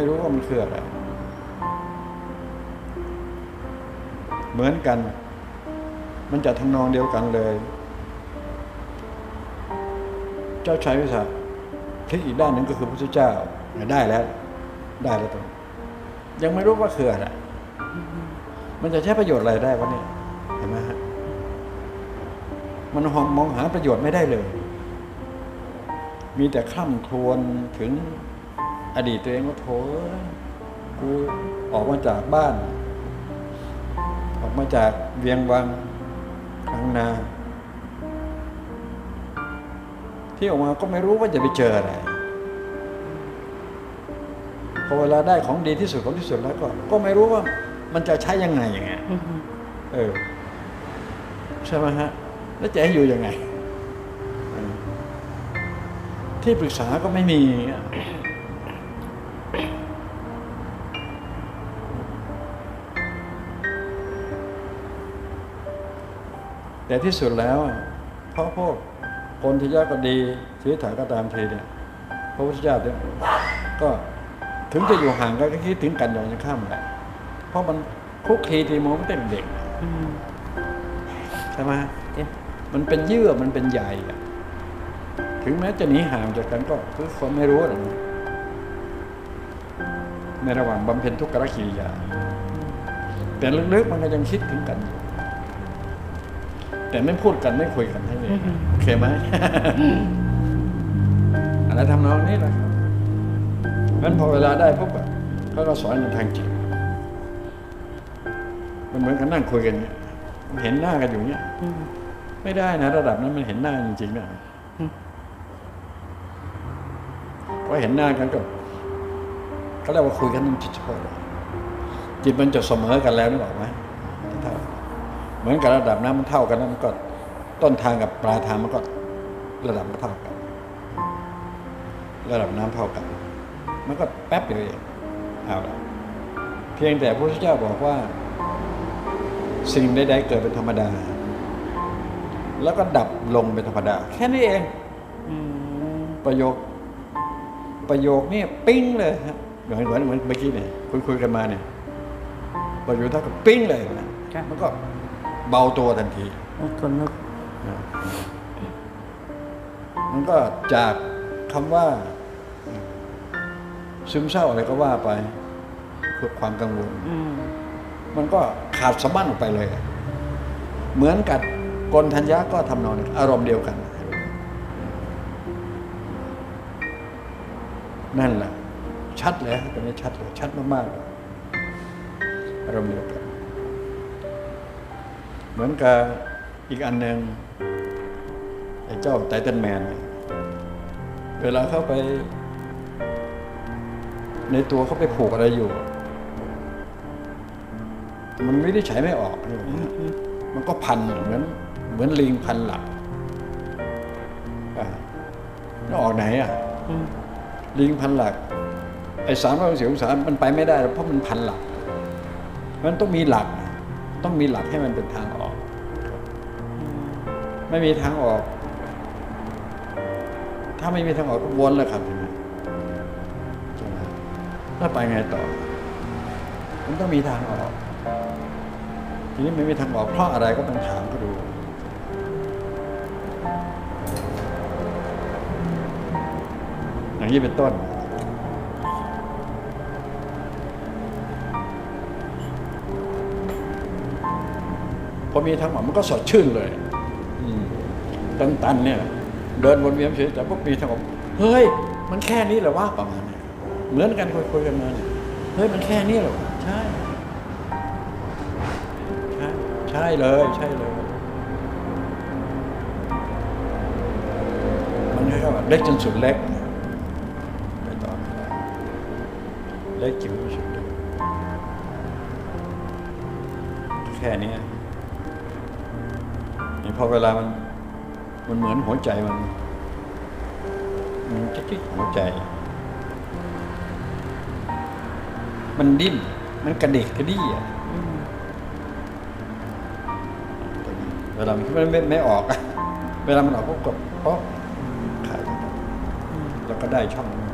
ไม่รู้ว่ามันคืออะไร เหมือนกัน มันจะทำนองเดียวกันเลย เจ้าชายวิสาพลิกอีกด้านหนึ่งก็คือพระพุทธเจ้าได้แล้ว ได้แล้วตรงยังไม่รู้ว่าคืออะไร มันจะใช้ประโยชน์อะไรได้วะเนี่ยเห็นไหมฮะมันมองหาประโยชน์ไม่ได้เลย มีแต่คร่ำครวญถึง อดีตตัวเองว่าโถกูออกมาจากบ้าน ออกมาจากเวียงวังครั้งนา ที่ออกมาก็ไม่รู้ว่าจะไปเจออะไรพอเวลาได้ของดีที่สุดของที่สุดแล้วก็ ก็ไม่รู้ว่ามันจะใช้ยังไงอย่างเงี้ยเออใช่ไหมฮะ แล้วจะให้อยู่ยังไง ที่ปรึกษาก็ไม่มี แต่ที่สุดแล้วอะเพราะพวกคนที่ยากก็ดีชีวิตถาก็ตามทีเนี่ยพระพุทธเจ้าเนี่ยก็ถึงจะอยู่ห่างกันก็คิดถึงกันอย่างยังข้ามแหละเพราะมันคลุกคลีทีโมมันเต็มเด็กอืมใช่ไหมเจ้ามันเป็นเยื่อมันเป็นใยอะถึงแม้จะหนีห่างจากกันก็คือคนไม่รู้หรอกในระหว่างบำเพ็ญทุกขกิริยาแต่ลึกๆมันก็ยังคิดถึงกันอยู่ แต่ไม่พูดกันไม่คุยกันให้เลยโอเคไหมอะไรทำนองนี้แหละครับงั้นพอเวลาได้ปุ๊บอะเขาก็สอนในทางจิตมันเหมือนกันนั่งคุยกันเนี่ยเห็นหน้ากันอยู่เนี่ยอืมไม่ได้นะ ระดับนั้นมันเห็นหน้าจริงๆนะอืมพอเห็นหน้ากันก็เขาเรียกว่าคุยกันจิตเฉพาะเลยจิตมันจะเสมอกันแล้วนึกออกไหมเท่า เหมือนกับระดับน้ำมันเท่ากันนั้นมันก็ ต้นทางกับปลายทางมันก็ระดับมันเท่ากัน ระดับน้ำเท่ากัน มันก็แป๊บเดียวเองเอาละเพียงแต่พระพุทธเจ้าบอกว่า สิ่งใดๆเกิดเป็นธรรมดา แล้วก็ดับลงเป็นธรรมดา แค่นี้เองอืมประโยค ประโยคนี่ปิ้งเลยฮะเหมือนเหมือนเหมือนเมื่อกี้เนี่ยคุยคุยกันมาเนี่ยประโยคเท่ากับปิ้งเลยนะจ้ะมันก็ เบาตัวทันทีคนนึกนะมันก็จากคำว่า ซึมเศร้าอะไรก็ว่าไปเพื่อความกังวลอืมมันก็ขาดสะบั้นออกไปเลย เหมือนกับกลทัญญาก็ทำนองนี้อารมณ์เดียวกัน นั่นแหละชัดเลยตรงนี้ชัดเลยชัดมากๆเลยอารมณ์เดียวกันเห มือนกับอีกอันหนึ่งไอ้เจ้าไททันแมนเนี่ยเวลาเข้าไป ในตัวเขาไปผูกอะไรอยู่ มันไม่ได้ใช้ไม่ออกนี่มันก็พันเหมือน เหมือนลิงพันหลักอะแล้วออกไหนอะลิงพันหลัก ไอ้สามร้อยสิบองศามันไปไม่ได้หรอกเพราะมันพันหลัก มันต้องมีหลัก ต้องมีหลักให้มันเป็นทางออก ไม่มีทางออก ถ้าไม่มีทางออกก็วนแล้วครับทีนี้ใช่ไหมแล้วไปไงต่อ มันต้องมีทางออก ทีนี้ไม่มีทางออกเพราะอะไรก็ต้องถามก็ดูอย่างนี้เป็นต้นพอมีทางออกมันก็สดชื่นเลย ตันๆเนี่ยเดินวนเวียนเฉยแต่พวกมีทางออกเฮ้ย มันแค่นี้เหรอวะประมาณเนี้ยเหมือนกันคุยๆกันมาเนี่ยเฮ้ยมันแค่นี้เหรอใช่ใช่ใช่เลยใช่เลยมันแค่ว่าเล็กจนสุดเล็กไปต่อไม่ได้เล็กจิ๋วสุดเล็กแค่นี้พอเวลามัน มันเหมือนหัวใจมันมันจิ๊กๆหัวใจ มันดิ้น มันกระเดกกระดี้อะเวลามันไม่ไม่ออกอะเวลามันออกก็กดเพราะขายแล้วก็ได้ช่องนั้